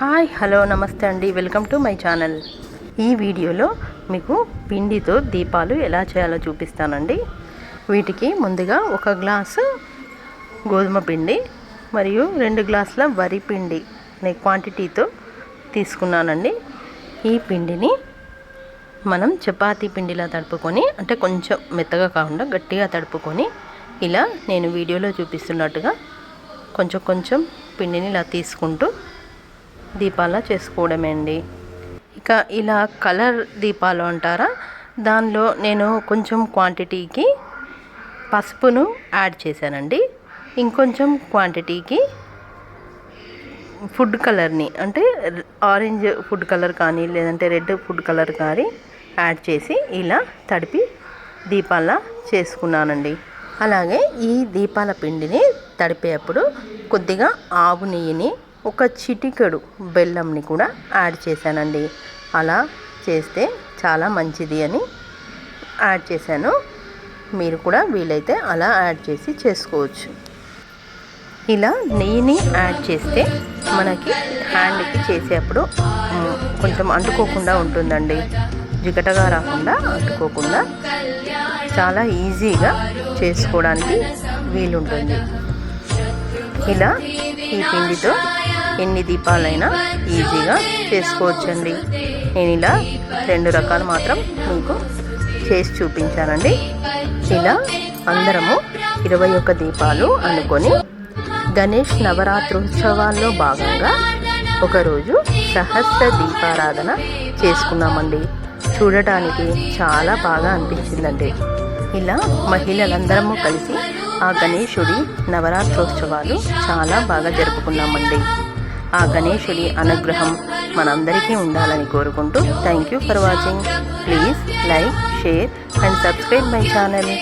Hi hello నమస్తే అండి. Welcome to my channel. ఈ వీడియోలో మీకు పిండితో దీపాలు ఎలా చేయాలో చూపిస్తానండి. వీటికి ముందుగా ఒక గ్లాసు గోధుమ పిండి మరియు రెండు గ్లాసుల వరి పిండి అనే క్వాంటిటీతో తీసుకున్నానండి. ఈ పిండిని మనం చపాతీ పిండిలా తడుపుకొని అంటే కొంచెం మెత్తగా కాకుండా గట్టిగా తడుపుకొని ఇలా నేను వీడియోలో చూపిస్తున్నట్టుగా కొంచెం కొంచెం పిండిని ఇలా తీసుకుంటూ దీపాలా చేసుకోవడమే అండి ఇక ఇలా కలర్ దీపాలు అంటారా? దానిలో నేను కొంచెం క్వాంటిటీకి పసుపును యాడ్ చేశానండి. ఇంకొంచెం క్వాంటిటీకి ఫుడ్ కలర్ని అంటే ఆరెంజ్ ఫుడ్ కలర్ కానీ లేదంటే రెడ్ ఫుడ్ కలర్ కానీ యాడ్ చేసి ఇలా తడిపి దీపాల చేసుకున్నానండి. అలాగే ఈ దీపాల పిండిని తడిపేటప్పుడు కొద్దిగా ఆవు నెయ్యిని ఒక చిటికెడు బెల్లంని కూడా యాడ్ చేశానండి. అలా చేస్తే చాలా మంచిది అని యాడ్ చేశాను. మీరు కూడా వీలైతే అలా యాడ్ చేసి చేసుకోవచ్చు. ఇలా నెయ్యిని యాడ్ చేస్తే మనకి హ్యాండ్కి చేసేటప్పుడు కొంచెం అంటుకోకుండా ఉంటుందండి. జిగటగా రాకుండా అంటుకోకుండా చాలా ఈజీగా చేసుకోవడానికి వీలుంటుంది. ఇలా ఈ పిండితో ఎన్ని దీపాలైనా ఈజీగా చేసుకోవచ్చండి. నేను ఇలా రెండు రకాలు మాత్రం మీకు చేసి చూపించానండి. ఇలా అందరము ఇరవై ఒక్క దీపాలు అనుకొని గణేష్ నవరాత్రోత్సవాల్లో భాగంగా ఒకరోజు సహస్ర దీపారాధన చేసుకున్నామండి. చూడటానికి చాలా బాగా అనిపించిందండి. ఇలా మహిళలందరము కలిసి ఆ గణేశుడి నవరాత్రోత్సవాలు చాలా బాగా జరుపుకున్నామండి. ఆ గణేశుడి అనుగ్రహం మనందరికీ ఉండాలని కోరుకుంటూ thank you for watching. Please like share and subscribe my channel.